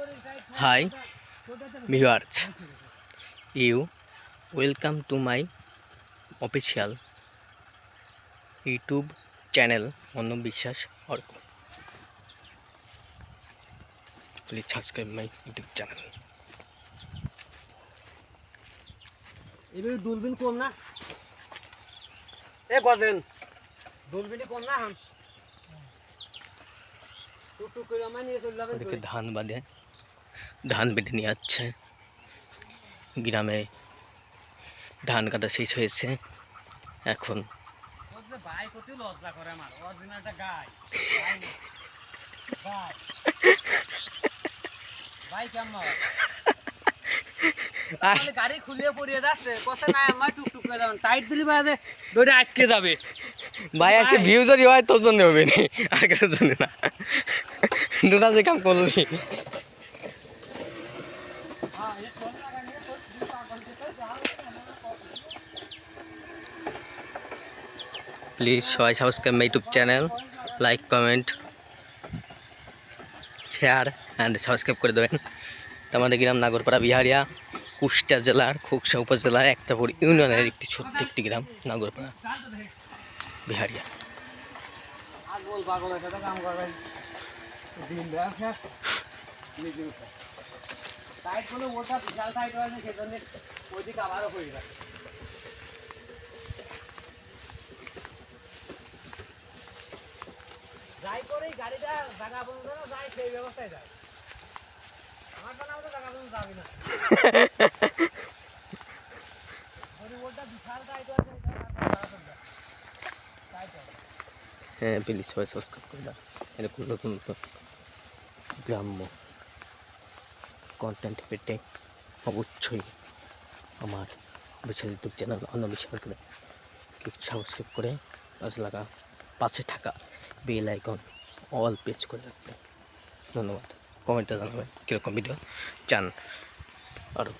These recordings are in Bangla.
Hi, viewers. You welcome to my official YouTube channel অন্য বিশ্বাস Arka please subscribe my YouTube channel এবার কম না? এ দুলবিনি কম না হাম? টুকটুক করে আমার নিয়ে চলে যাবেন ধান বাঁধে। ধান বেঁধে নিয়ে যাচ্ছে গ্রামে ধান কাটা শেষ হয়েছে। এখন গাড়ি খুলিয়ে পড়িয়ে যাচ্ছে। কথা নাই আমার টুকটুক করে যাবেন টাইট দিলি বাজে দড়ি আটকে যাবে। ভাই আসে ভিউ যদি হয় তোর জন্য হবে নি আর কারোর জন্য না। দুটা যে কাম করলি। প্লিজ সবাই subscribe my YouTube channel, like, comment, share and subscribe করে দেবেন। তো আমাদের গ্রাম নাগরপাড়া বিহারিয়া, কুষ্টিয়া জেলার, খুকসা উপজেলার একটাপুর ইউনিয়নের একটি ছোট্ট একটি গ্রাম নাগরপাড়া বিহারিয়া। টাইট ওটা বিশাল টাইট আবারও হয়ে যাই করে গাড়িটা জায়গা যায়, সেই ব্যবস্থায় যায়। আমার জায়গা না। হ্যাঁ প্লিজ সবাই সাবস্ক্রাইব করে দাও। এরকম নতুন নতুন গ্রাম্য কন্টেন্ট অবশ্যই আমার বিশাল ইউটিউব চ্যানেল অন্য বিশাল করে সাবস্ক্রাইব করে পাশে লাগা পাশে থাকা। বেল আইকন, অল পেজ করে রাখবেন। ধন্যবাদ। কমেন্টে জানাবেন কীরকম ভিডিও চান আরও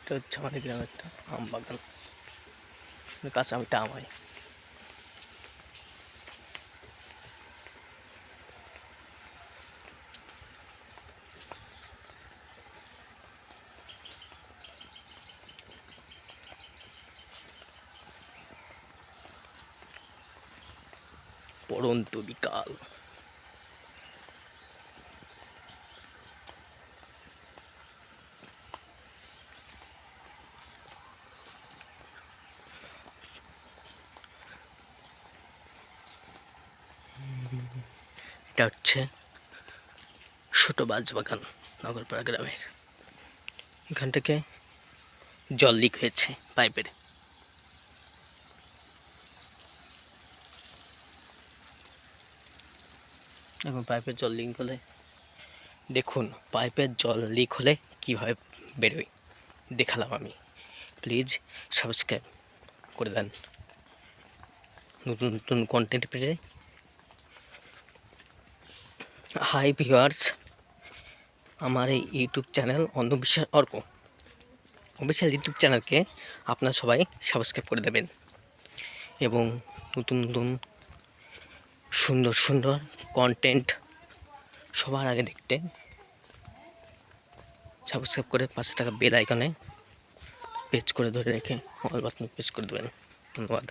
এটা হচ্ছে আমাদের গ্রামের একটা আম বাগান। কাছে আমি আম হয় পড়ন্ত বিকাল। এটা হচ্ছে ছোট বাগান নগরপাড়া গ্রামের। এখান থেকে জল লিক হয়েছে পাইপের। এখন পাইপের জল লিক হলে। দেখুন, পাইপের জল লিক হলে কীভাবে বেরোয় দেখালাম আমি। প্লিজ সাবস্ক্রাইব করে দেন। নতুন নতুন কন্টেন্ট পেয়ে হাই ভিউয়ার্স আমার এই ইউটিউব চ্যানেল অন্ধবিশ্বাস অর্ক। অফিসিয়াল ইউটিউব চ্যানেলকে আপনারা সবাই সাবস্ক্রাইব করে দেবেন। এবং নতুন নতুন, সুন্দর সুন্দর কন্টেন্ট সবার আগে দেখতে। সাবস্ক্রাইব করে পাঁচশো টাকা বেল আইকনে পেজ করে ধরে রেখে অল বাটন পেজ করে দেবেন। ধন্যবাদ।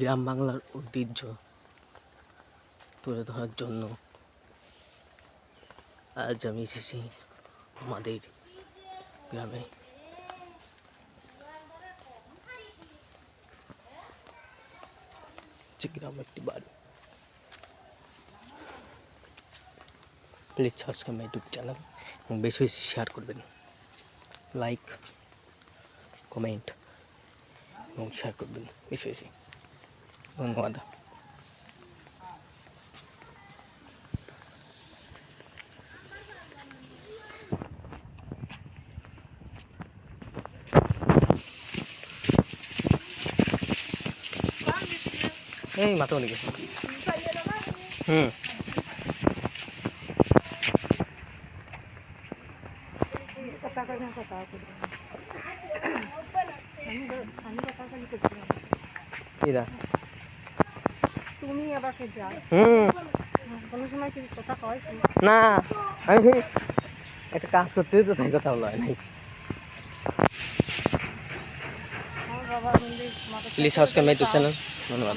গ্রাম বাংলার ঐতিহ্য তুলে ধরার জন্য আজ আমি এসেছি আমাদের গ্রামে। গ্রাম একটি বাড়ি। Please subscribe my YouTube channel এবং বেশি বেশি শেয়ার করবেন। লাইক কমেন্ট এবং শেয়ার করবেন বেশি বেশি। ধন্যবাদ। এই মাত্র নাকি হুম। ইরা তুমি আমাকে যাও। হুম। কোনো সময় কিছু কথা কয় না আমি একটা কাজ করতে তো তাই কথা বলা নাই। Please subscribe my YouTube channel ধন্যবাদ।